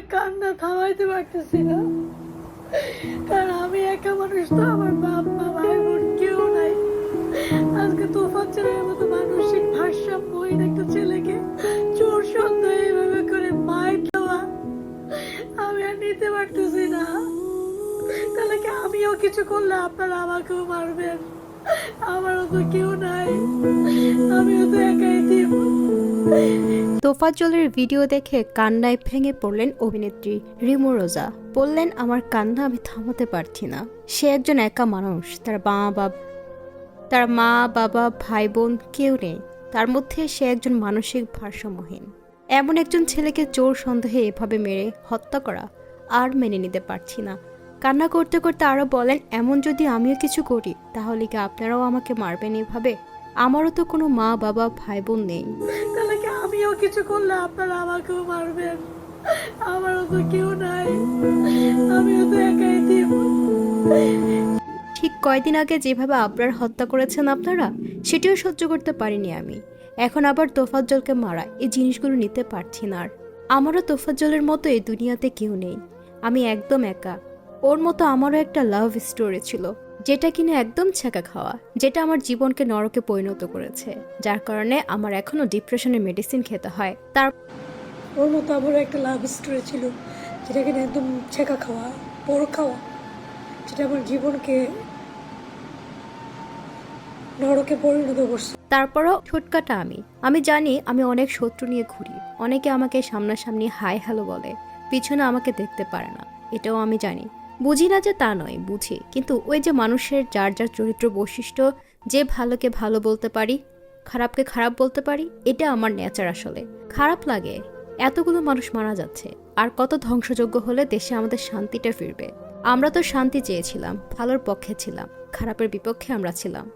আমি কান্না থামাইতে পারতেছি না। কারণ আমি একা মানুষ তো, আমার বাপ মা ভাই বোন কেউ নাই। আজকে তোফান ছেলের মতো মানসিক ভারসাম্যহীন একটা ছেলেকে চোর সন্দেহ এইভাবে করে মাইর দেওয়া আমি আর নিতে পারতেছি না। তাহলে কি আমিও কিছু করলে আপনারা আমাকেও মারবেন? আমারও তো কেউ নাই। আমিও তো একাই ভিডিও দেখে কান্নায় ভেঙে পড়লেন অভিনেত্রী রিমো রোজা। বললেন, আমার কান্না আমি থামাতে পারছি না। সে একজন একা মানুষ। তার মা বাবা তার মা, বাবা ভাই বোন কেউ নেই। তার মধ্যে সে একজন মানসিক ভারসাম্যহীন। এমন একজন ছেলেকে চোর সন্দেহে এভাবে মেরে হত্যা করা আর মেনে নিতে পারছি না। কান্না করতে করতে আরও বলেন এমন যদি আমিও কিছু করি তাহলে কি আপনারাও আমাকে মারবেন এভাবে? আমারও তো কোনো মা বাবা ভাই বোন নেই। তাহলে কি আমিও কিছু করলে আপনারা আমাকেও মারবেন? আমারও তো কেউ নাই। আমিও তো একাই দিব। ঠিক কয়দিন আগে যেভাবে আবরার হত্যা করেছেন আপনারা সেটিও সহ্য করতে পারিনি আমি। এখন আবার তোফাজ্জলকে মারা এই জিনিসগুলো নিতে পারছি না আর। আমারও তোফাজ্জলের মতো এই দুনিয়াতে কেউ নেই। আমি একদম একা। ওর মতো আমারও একটা লাভ স্টোরি ছিল যেটা কিনা একদম ছেঁকা খাওয়া যেটা আমার জীবনকে নরকে পরিণত করেছে যার কারণে আমার এখনও ডিপ্রেশনের মেডিসিন খেতে হয়। তার ওর মতো আমারও একটা লাভ স্টোরি ছিল যেটা কিনা একদম ছেঁকা খাওয়া বড় খাওয়া যেটা আমার জীবনকে নরকে পরিণত করছে। তারপরও ছোটকাটা আমি। আমি জানি আমি অনেক শত্রু নিয়ে ঘুরি অনেকে আমাকে সামনাসামনি হাই হ্যালো বলে পিছনে আমাকে দেখতে পারে না এটাও আমি জানি। বুঝি না যে তা নয়, বুঝি। কিন্তু ওই যে মানুষের যার যার চরিত্র বৈশিষ্ট্য, যে ভালোকে ভালো বলতে পারি, খারাপকে খারাপ বলতে পারি, এটা আমার নেচার আসলে। খারাপ লাগে, এতগুলো মানুষ মারা যাচ্ছে, আর কত ধ্বংসযোগ্য হলে দেশে আমাদের শান্তিটা ফিরবে। আমরা তো শান্তি চেয়েছিলাম, ভালোর পক্ষে ছিলাম, খারাপের বিপক্ষে আমরা ছিলাম।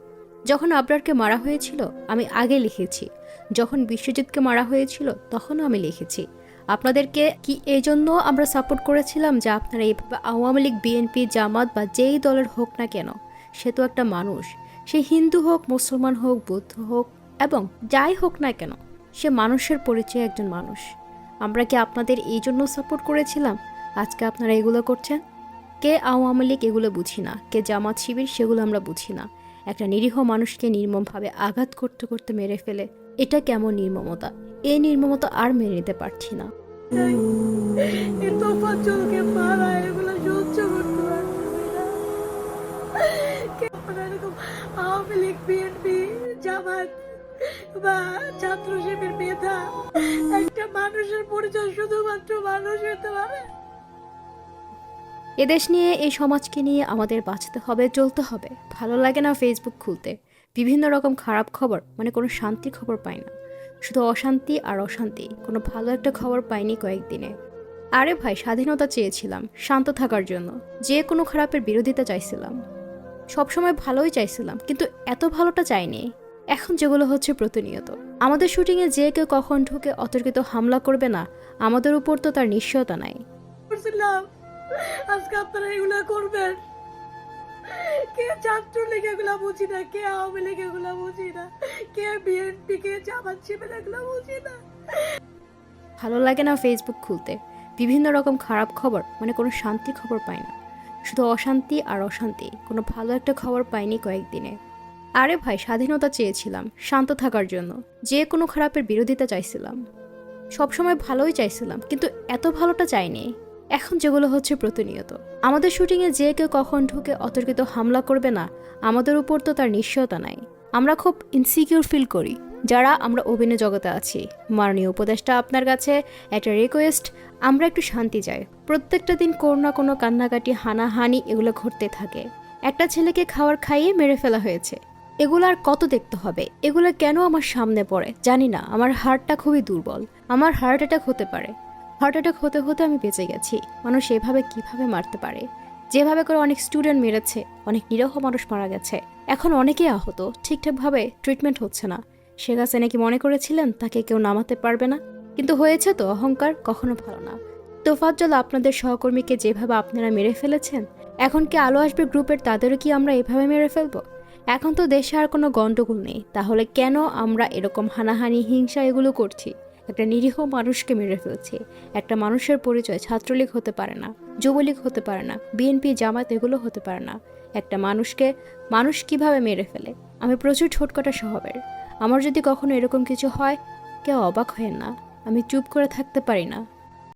যখন আবরারকে মারা হয়েছিল, আমি আগে লিখেছি। যখন বিশ্বজিৎকে মারা হয়েছিল, তখনও আমি লিখেছি। আপনাদেরকে কি এই জন্য আমরা সাপোর্ট করেছিলাম যে আপনারা এইভাবে আওয়ামী লীগ বিএনপি জামাত বা যেই দলের হোক না কেন, সে তো একটা মানুষ। সে হিন্দু হোক, মুসলমান হোক, বৌদ্ধ হোক এবং যাই হোক না কেন, সে মানুষের পরিচয় একজন মানুষ। আমরা কি আপনাদের এই জন্য সাপোর্ট করেছিলাম? আজকে আপনারা এগুলো করছেন? কে আওয়ামী লীগ এগুলো বুঝি না, কে জামাত শিবির সেগুলো আমরা বুঝি না। একটা নিরীহ মানুষকে নির্মমভাবে আঘাত করতে করতে মেরে ফেলে, এটা কেমন নির্মমতা? এই নির্মমতা আর মেনে নিতে পারছি না। আওয়ামী লীগ বিএনপি জামাত বা ছাত্র শিবির মেধা একটা মানুষের পরিচয় শুধুমাত্র মানুষ হতে পারে। এদেশ নিয়ে এই সমাজকে নিয়ে আমাদের বাঁচতে হবে চলতে হবে। ভালো লাগে না ফেসবুক খুলতে। বিভিন্ন রকম খারাপ খবর মানে কোনো শান্তি খবর পাই না। শুধু অশান্তি আর অশান্তি, কোনো ভালো একটা খবর পাইনি কয়েকদিনে। আরে ভাই, স্বাধীনতা চেয়েছিলাম, শান্ত থাকার জন্য, যে কোনো খারাপের বিরোধিতা চাইছিলাম। সবসময় ভালোই চাইছিলাম, কিন্তু এত ভালোটা চাইনি। এখন যেগুলো হচ্ছে প্রতিনিয়ত। আমাদের শুটিংয়ে যে কেউ কখন ঢুকে অতর্কিত হামলা করবে না, আমাদের উপর তো তার নিশ্চয়তা নাই। আজকে আপনারা এগুলা করবেন। কে ছাত্র লীগ এগুলা বুঝি না, কে আওয়ামী লীগ এগুলা বুঝি না, কে বিএনপি কে জামাত এগুলা বুঝি না। ভালো লাগে না ফেসবুক খুলতে। বিভিন্ন রকম খারাপ খবর মানে কোনো শান্তি খবর পাই না। শুধু অশান্তি আর অশান্তি, কোনো ভালো একটা খবর পাইনি কয়েকদিনে। আরে ভাই, স্বাধীনতা চেয়েছিলাম, শান্ত থাকার জন্য। যে কোনো খারাপের বিরোধিতা চাইছিলাম। সবসময় ভালোই চাইছিলাম, কিন্তু এত ভালোটা চাইনি। এখন যেগুলো হচ্ছে প্রতিনিয়ত। আমাদের শুটিংয়ে যে কেউ কখন ঢুকে অতর্কিত হামলা করবে না, আমাদের উপর তো তার নিশ্চয়তা নাই। আমরা খুব ইনসিকিউর ফিল করি। যারা আমরা অভিনয় জগতে আছি, মাননীয় উপদেশটা আপনার কাছে একটা রিকোয়েস্ট আমরা একটু শান্তি চাই। প্রত্যেকটা দিন কোনো না কোনো কান্নাকাটি, হানাহানি এগুলো ঘটতে থাকে। একটা ছেলেকে খাওয়ার খাইয়ে মেরে ফেলা হয়েছে। এগুলো আর কত দেখতে হবে? এগুলো কেন আমার সামনে পড়ে? জানি না, আমার হার্টটা খুবই দুর্বল। আমার হার্ট অ্যাটাক হতে পারে। হার্ট অ্যাটাক হতে হতে আমি বেঁচে গেছি। মানুষ এভাবে কীভাবে মারতে পারে? যেভাবে করে অনেক স্টুডেন্ট মেরেছে, অনেক নিরহ মানুষ মারা গেছে। এখন অনেকেই আহত, ঠিকঠাকভাবে ট্রিটমেন্ট হচ্ছে না। শেখ হাসিনা কি মনে করেছিলেন তাকে কেউ নামাতে পারবে না? কিন্তু হয়েছে তো, অহংকার কখনো ভালো না। তোফাজ্জল আপনাদের সহকর্মীকে যেভাবে আপনারা মেরে ফেলেছেন, এখন কি আলো আসবে গ্রুপের? তাদেরও কি আমরা এভাবে মেরে ফেলব? এখন তো দেশে আর কোনো গন্ডগোল নেই। তাহলে কেন আমরা এরকম হানাহানি, হিংসা এগুলো করছি? একটা নিরীহ মানুষকে মেরে ফেলছে। একটা মানুষের পরিচয় ছাত্রলীগ হতে পারে না, যুবলীগ হতে পারে না, বিএনপি জামাত এগুলো হতে পারে না। একটা মানুষকে, মানুষ কীভাবে মেরে ফেলে? আমি প্রচুর ঠোটকাটা স্বভাবের। আমার যদি কখনো এরকম কিছু হয়, কেউ অবাক হয় না। আমি চুপ করে থাকতে পারি না।